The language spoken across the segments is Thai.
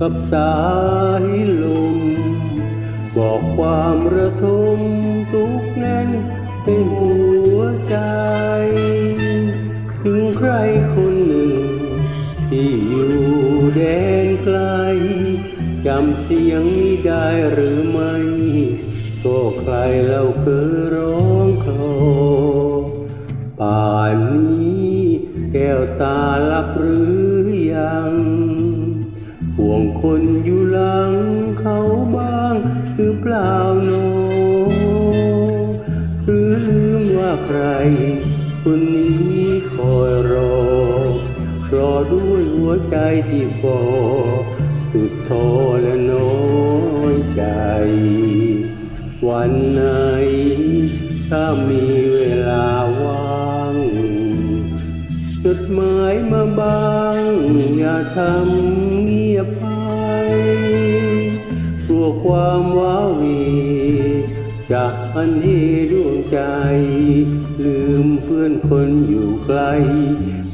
กับสายลม บอกความระทมทุกแน่นในหัวใจ ถึงใครคนหนึ่ง ที่อยู่แดนไกล จำเสียงนี้ได้หรือไม่ ก็ใครเล่าเคยร้องคลอป่านนี้แก้วตาลับหรือยัง ห่วงคนอยู่หลังเขาบ้างหรือเปล่าโน หรือลืมว่าใคร คนนี้คอยรอ รอด้วยหัวใจที่ฟอสุดท้อและน้อยใจ วันไหนถ้ามีเวลาว่างจดหมายมาบาง อย่าทำ ยบไปกลัวความว้าหวีจะอันเหดวงใจ ลืมเพื่อนคนอยู่ไกล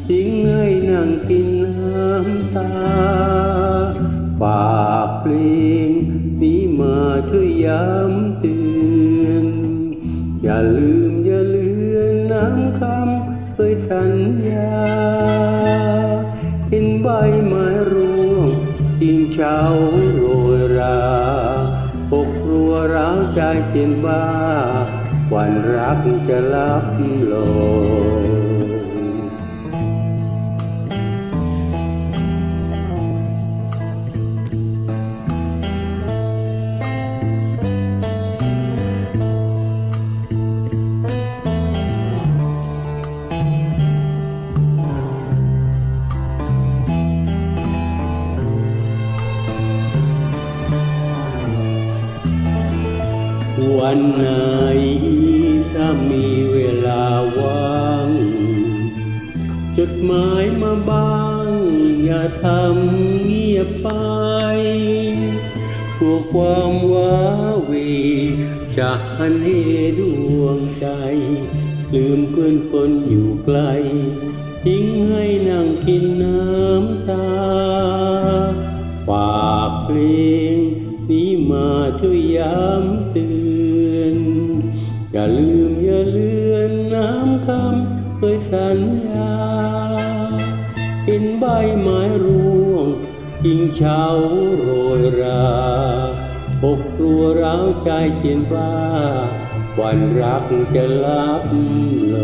ทิ้งให้นั่งกินน้ำตาฝากเพลงนี้มาช่วยย้ำเตือนอย่าลืมอย่าเลือนน้ำคำเคยสัญญาเห็นใบไม้ร่วง กิ่งเช้าโรยราปกรัวร้าวใจเทียนบ้าวันรักจะลับลง วันไหนถ้ามีเวลาว่าง จดหมายมาบ้าง อย่าทำเงียบไปกลัวความว้าเวีจะหันเหดวงใจ ลืมเพื่อนคนอยู่ไกลทิ้งให้นั่งกินน้ำ น อย่าลืมอย่าเลือนน้ำคำเคยสัญญาเห็นใบไม้ร่วงกิ่งเช้าโรยราปกครัวร้าวใจเจียนบ้าวันรักจะลับล